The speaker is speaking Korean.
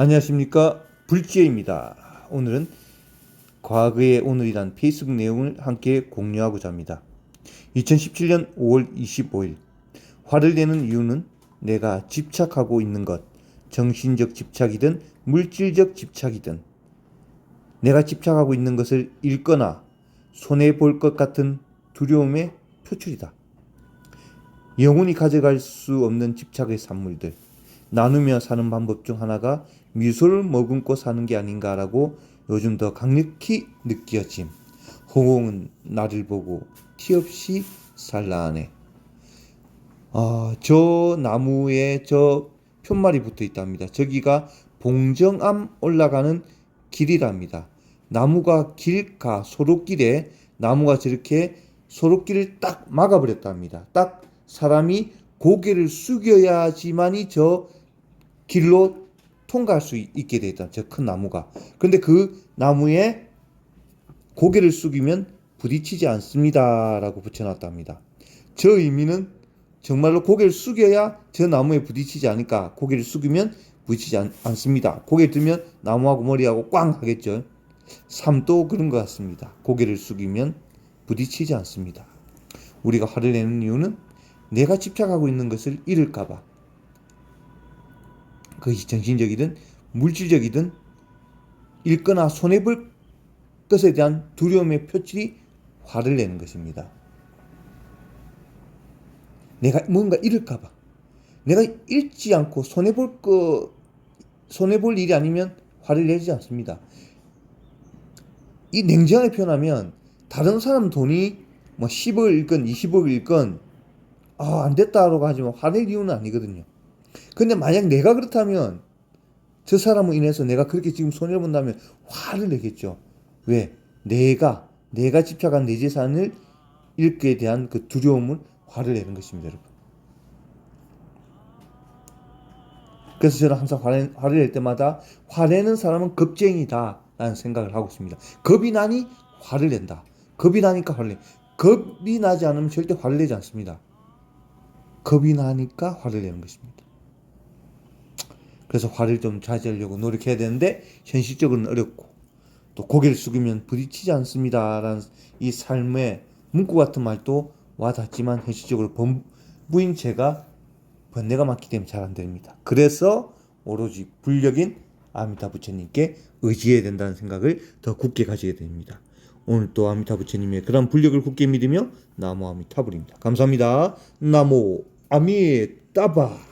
안녕하십니까 불지혜입니다. 오늘은 과거의 오늘이란 페이스북 내용을 함께 공유하고자 합니다. 2017년 5월 25일 화를 내는 이유는 내가 집착하고 있는 것 정신적 집착이든 물질적 집착이든 내가 집착하고 있는 것을 잃거나 손해 볼 것 같은 두려움의 표출이다. 영원히 가져갈 수 없는 집착의 산물들 나누며 사는 방법 중 하나가 미소를 머금고 사는 게 아닌가라고 요즘 더 강력히 느껴짐. 홍홍은 나를 보고 티 없이 살라하네. 아, 저 나무에 저 편말이 붙어 있답니다. 저기가 봉정암 올라가는 길이랍니다. 나무가 길가 소록길에 나무가 저렇게 소록길을 딱 막아버렸답니다. 딱 사람이 고개를 숙여야지만이 저 길로 통과할 수 있- 있게 돼 있다. 저 큰 나무가. 근데 그 나무에 고개를 숙이면 부딪히지 않습니다 라고 붙여놨답니다. 저 의미는 정말로 고개를 숙여야 저 나무에 부딪히지 않을까. 고개를 숙이면 부딪히지 않, 않습니다. 고개를 들면 나무하고 머리하고 꽝 하겠죠. 삶도 그런 것 같습니다. 고개를 숙이면 부딪히지 않습니다. 우리가 화를 내는 이유는 내가 집착하고 있는 것을 잃을까봐. 그것이 정신적이든 물질적이든 잃거나 손해볼 것에 대한 두려움의 표출이 화를 내는 것입니다. 내가 뭔가 잃을까봐. 내가 잃지 않고 손해볼 거, 손해볼 일이 아니면 화를 내지 않습니다. 이 냉정하게 표현하면 다른 사람 돈이 뭐 10억을 잃건 20억을 잃건 아, 안 됐다라고 하지만 화낼 이유는 아니거든요. 근데 만약 내가 그렇다면 저 사람으로 인해서 내가 그렇게 지금 손해를 본다면 화를 내겠죠. 왜? 내가 내가 집착한 내 재산을 잃게 대한 그 두려움을 화를 내는 것입니다, 여러분. 그래서 저는 항상 화내, 화를 낼 때마다 화내는 사람은 겁쟁이다 라는 생각을 하고 있습니다. 겁이 나니 화를 낸다. 겁이 나니까 화를 내. 겁이 나지 않으면 절대 화를 내지 않습니다. 겁이 나니까 화를 내는 것입니다. 그래서 화를 좀 자제하려고 노력해야 되는데 현실적으로는 어렵고 또 고개를 숙이면 부딪히지 않습니다라는 이 삶의 문구 같은 말도 와닿지만 현실적으로 범부인 제가 번뇌가 많기 때문에 잘 안 됩니다. 그래서 오로지 불력인 아미타 부처님께 의지해야 된다는 생각을 더 굳게 가지게 됩니다. 오늘 또 아미타 부처님의 그런 불력을 굳게 믿으며 나무 아미타불입니다. 감사합니다. 나무 아미타바